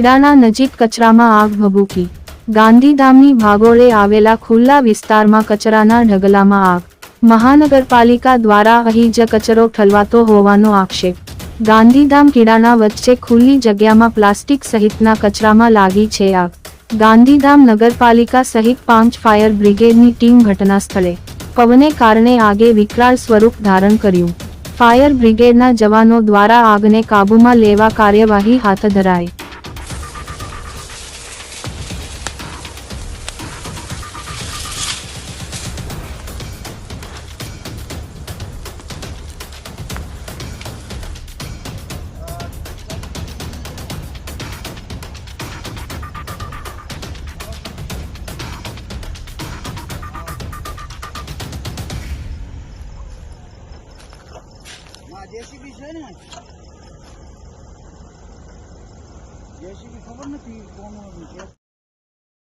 ઈડાના નજીક કચરામાં આગ ભભૂકી. ગાંધીધામની ભાગોળે આવેલા ખુલ્લા વિસ્તારમાં કચરાના ઢગલામાં આગ. મહાનગરપાલિકા દ્વારા અહીં જ કચરો ઠલવાતો હોવાનો આક્ષેપ. ગાંધીધામ કીડાના વચ્ચે ખુલ્લી જગ્યામાં પ્લાસ્ટિક સહિતના કચરામાં લાગી છે આગ. ગાંધીધામ નગરપાલિકા સહિત પાંચ ફાયર બ્રિગેડની ટીમ ઘટના સ્થળે પવને કારણે આગે વિકરાળ સ્વરૂપ ધારણ કર્યું. ફાયર બ્રિગેડના જવાનો દ્વારા આગને કાબૂમાં લેવા કાર્યવાહી હાથ ધરાઈ. ના જેસીબી છે ને? જેસીબી ખબર નથી કોણ છે